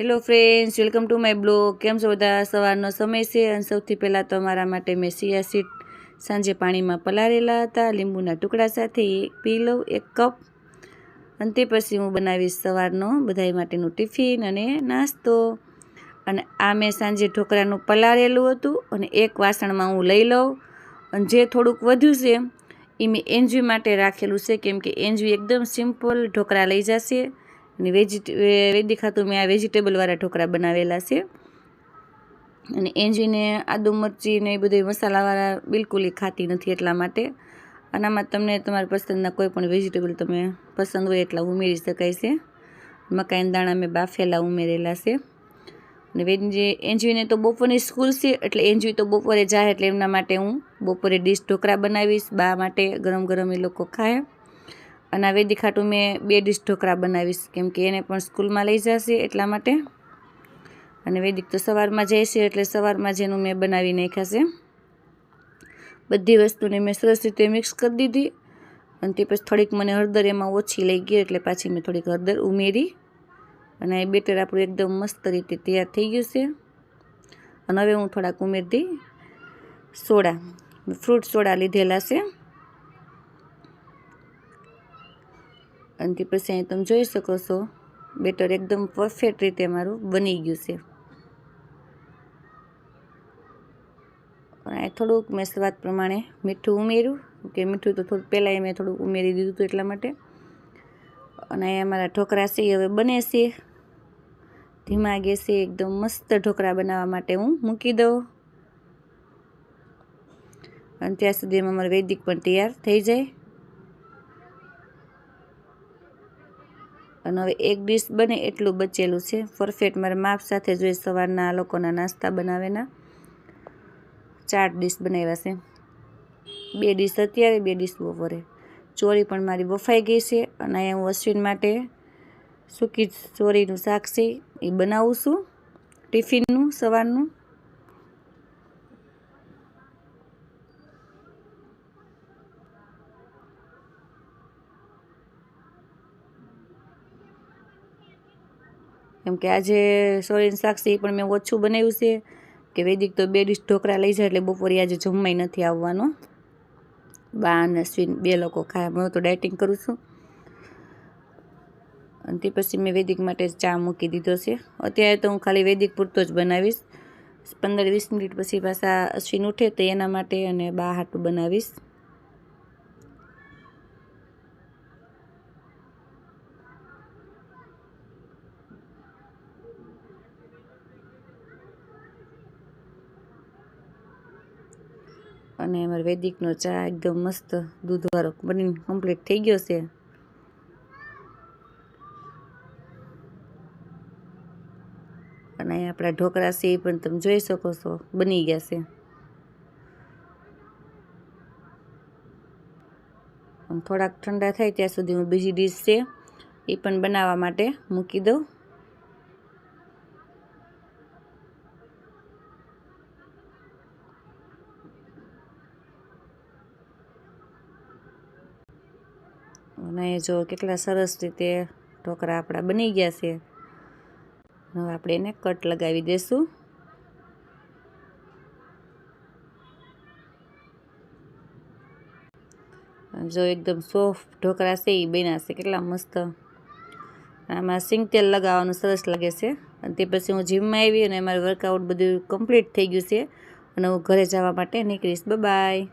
Hello friends welcome to my blog કેમ છો બધા? સવારનો સમય છે અને સૌથી પહેલાં તો અમારા માટે મેં સિયા સીટ સાંજે પાણીમાં પલાળેલા હતા, લીંબુના ટુકડા સાથે એક પી લઉં, એક કપ. અને તે પછી હું બનાવીશ સવારનો બધાય માટેનું ટિફિન અને નાસ્તો. અને આ મેં સાંજે ઢોકળાનું પલાળેલું હતું અને એક વાસણમાં હું લઈ લઉં. અને જે થોડુંક વધ્યું છે એ મેં એન્જવી માટે રાખેલું છે, કેમ કે એન્જવી એકદમ સિમ્પલ ઢોકળા લઈ જશે. અને વેજીટે વૈદિક ખાતું મેં આ વેજીટેબલવાળા ઢોકળા બનાવેલા છે. અને એંજીને આદુ મરચી ને એ બધું મસાલાવાળા બિલકુલ એ ખાતી નથી એટલા માટે. અને આમાં તમને તમારી પસંદના કોઈ પણ વેજીટેબલ તમે પસંદ હોય એટલા ઉમેરી શકાય છે. મકાઈના દાણા મેં બાફેલા ઉમેરેલા છે. અને વેજી એંજીને તો બપોરની સ્કૂલ છે એટલે એંજી તો બપોરે જાય એટલે એમના માટે હું બપોરે ડીશ ઢોકળા બનાવીશ, બા માટે ગરમ ગરમ એ લોકો ખાય. અને આ વેદી ખાટું મેં બે ડીશ ઢોકળા બનાવીશ. કેમ કે એને પણ સ્કૂલમાં લઈ જશે એટલા માટે. અને વેદિક તો સવારમાં જાય છે એટલે સવારમાં જેનું મેં બનાવી નાખ્યા છે. બધી વસ્તુને મેં સરસ રીતે મિક્સ કરી દીધી. અને તે પછી થોડીક મને હળદર એમાં ઓછી લઈ ગઈ એટલે પાછી મેં થોડીક હળદર ઉમેરી. અને એ બેટર આપણું એકદમ મસ્ત રીતે તૈયાર થઈ ગયું છે. અને હવે હું થોડાક ઉમેરી દઈ સોડા. ફ્રૂટ સોડા લીધેલા છે. અને પછી અહીં તમે જોઈ શકો છો, બેટર એકદમ પરફેક્ટ રીતે મારું બની ગયું છે. અને થોડુંક મેં સ્વાદ પ્રમાણે મીઠું ઉમેર્યું, કે મીઠું તો થોડું પહેલાં મેં થોડુંક ઉમેરી દીધું હતું એટલા માટે. અને અહીંયા મારા ઢોકળા છે, એ હવે બને છે. ધીમા ગેસે એકદમ મસ્ત ઢોકળા બનાવવા માટે હું મૂકી દઉં. અને ત્યાં સુધીમાં મારું વૈદિક પણ તૈયાર થઈ જાય. અને હવે એક ડીશ બને એટલું બચેલું છે. પરફેક્ટ મારા માપ સાથે જોઈએ સવારના આ લોકોના નાસ્તા બનાવેના. ચાર ડીશ બનાવ્યા છે. બે ડીશ અત્યારે બે ડીશ બપોરે. ચોરી પણ મારી બફાઈ ગઈ છે અને અહીંયા હું અશ્વિન માટે સૂકી ચોરીનું શાક છે એ બનાવું છું ટિફિનનું, સવારનું. કેમ કે આજે સોરેન સાક્ષી પણ મેં ઓછું બનાવ્યું છે. કે વૈદિક તો બે ડીશ ઢોકળા લઈ જાય એટલે બપોરે આજે જમવાય નથી આવવાનો. બા અને સ્વીન બે લોકો ખાય. હું તો ડાયટિંગ કરું છું. અને તે પછી મેં વૈદિક માટે ચા મૂકી દીધો છે. અત્યારે તો હું ખાલી વૈદિક પૂરતો જ બનાવીશ. પંદર વીસ મિનિટ પછી પાછા અશ્વિન ઉઠે તો એના માટે અને બા હાટું બનાવીશ. અને અમારે વૈદિકનો ચા એકદમ મસ્ત દૂધવાળો બનીને કમ્પ્લીટ થઈ ગયો છે. અને અહીંયા આપણા ઢોકળા છે એ પણ તમે જોઈ શકો છો, બની ગયા છે. થોડાક ઠંડા થાય ત્યાં સુધી હું બીજી ડીશ છે એ પણ બનાવવા માટે મૂકી દઉં. અને જો કેટલા સરસ રીતે ઢોકળા આપણા બની ગયા છે. હવે આપણે એને કટ લગાવી દઈશું જો એકદમ સોફ્ટ ઢોકળા છે એ બન્યા છે, કેટલા મસ્ત. આમાં સિંગ તેલ લગાવવાનું સરસ લાગે છે. અને તે પછી હું જીમમાં આવી અને મારું વર્કઆઉટ બધું કમ્પ્લીટ થઈ ગયું છે. અને હું ઘરે જવા માટે નીકળીશ. બાય.